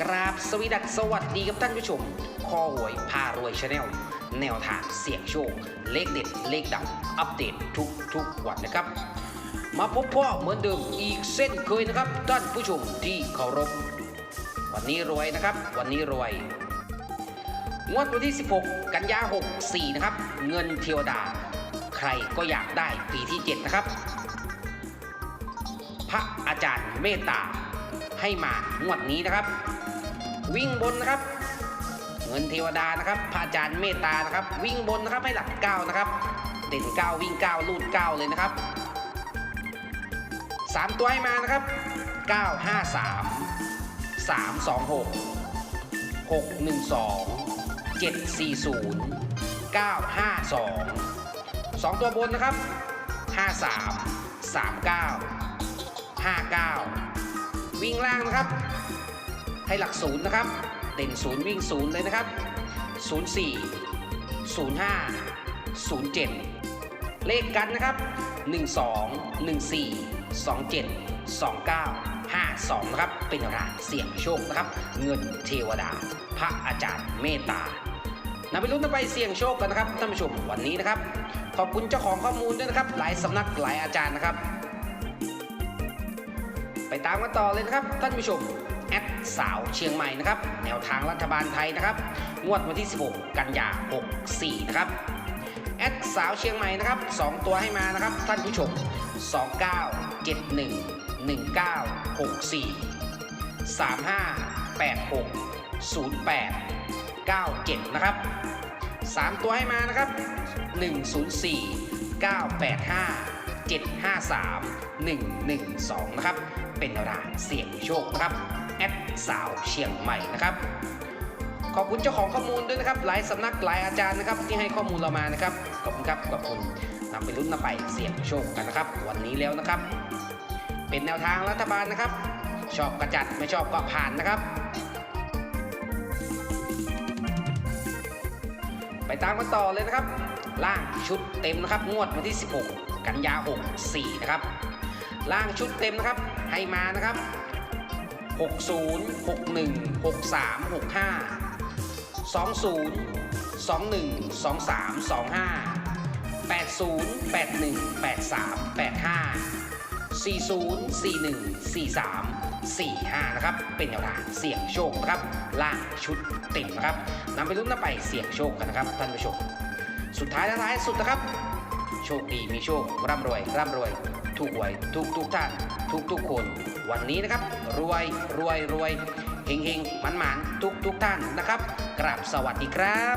กราบสวีดัสสวัสดีกับท่านผู้ชมคอหวยพารวยชาแนลแนวทางเสี่ยงโชค เลขเด็ด เลขดังอัปเดตทุกทุกวันนะครับ มาพบพ่อเหมือนเดิมอีกเส้นเคยนะครับ ท่านผู้ชมที่เคารพ วันนี้รวยนะครับ วันนี้รวยงวดวันที่ 16 กันยา 64 นะครับ เงินเทวดา ใครก็อยากได้ปีที่ 7 นะครับ พระอาจารย์เมตตา ให้มางวดนี้นะครับ วิ่งบนนะครับ เงินเทวดานะครับพระอาจารย์เมตตานะครับ วิ่งบนนะครับให้หลักเก้านะครับเด่นเก้าวิ่งเก้าลูดเก้าเลยนะครับสามตัวให้มานะครับเก้าห้าสามสามสองหกหกหนึ่งสองเจ็ดสี่ศูนย์เก้าห้าสองสองตัวบนนะครับห้าสามสามเก้า59 วิ่งล่างนะครับ ให้หลักศูนย์นะครับ เด่นศูนย์วิ่งศูนย์เลยนะครับ04 05 07เลขกันนะครับ 12 14 27 29 52นะครับ เป็นรางเสี่ยงโชคนะครับ เงินเทวดา พระอาจารย์เมตตานำไปลุ้นนำไปเสี่ยงโชคกันนะครับท่านผู้ชมวันนี้นะครับ ขอบคุณเจ้าของข้อมูลด้วยนะครับ หลายสำนักหลายอาจารย์นะครับ ตามกันต่อเลยนะครับท่านผู้ชมแอดสาวเชียงใหม่นะครับ แนวทางรัฐบาลไทยนะครับงวดวันที่ 16 กันยา 64 นะครับแอดสาวเชียงใหม่นะครับ 2 ตัวให้มานะครับ ท่านผู้ชม 29 71 19 64 35 86 08 97 นะครับ 3 ตัวให้มานะครับ 104 985 753 112 นะครับ เป็นรางเสี่ยงโชคนะครับแอดสาวเชียงใหม่นะครับ ขอบคุณเจ้าของข้อมูลด้วยนะครับ หลายสำนักหลายอาจารย์นะครับ ที่ให้ข้อมูลเรามานะครับขอบคุณครับขอบคุณนำไปลุ้นนำไปเสี่ยงโชคกันนะครับ วันนี้แล้วนะครับ เป็นแนวทางรัฐบาลนะครับ ชอบกระจัดไม่ชอบก็ผ่านนะครับ ไปตามกันต่อเลยนะครับ ล่างชุดเต็มนะครับ งวดวันที่ 16 กันยา64นะครับล่างชุดเต็มนะครับ ให้มานะครับ 60 61 63 65 20 21 23 25 80 81 83 85 40 41 43 45 นะครับ เป็นแนวทางเสี่ยงโชคนะครับ ล่างชุดเต็มนะครับนำไปลุ้นนำไปเสี่ยงโชคกันนะครับท่านผู้ชม สุดท้ายท้ายสุดนะครับ โชคดีมีโชค ร่ำรวย ร่ำรวยถูกหวยทุกทุกท่าน ทุกทุกคน วันนี้นะครับ รวยรวยรวยเฮงเฮงมันหมันทุกทุกท่านนะครับกราบสวัสดีครับ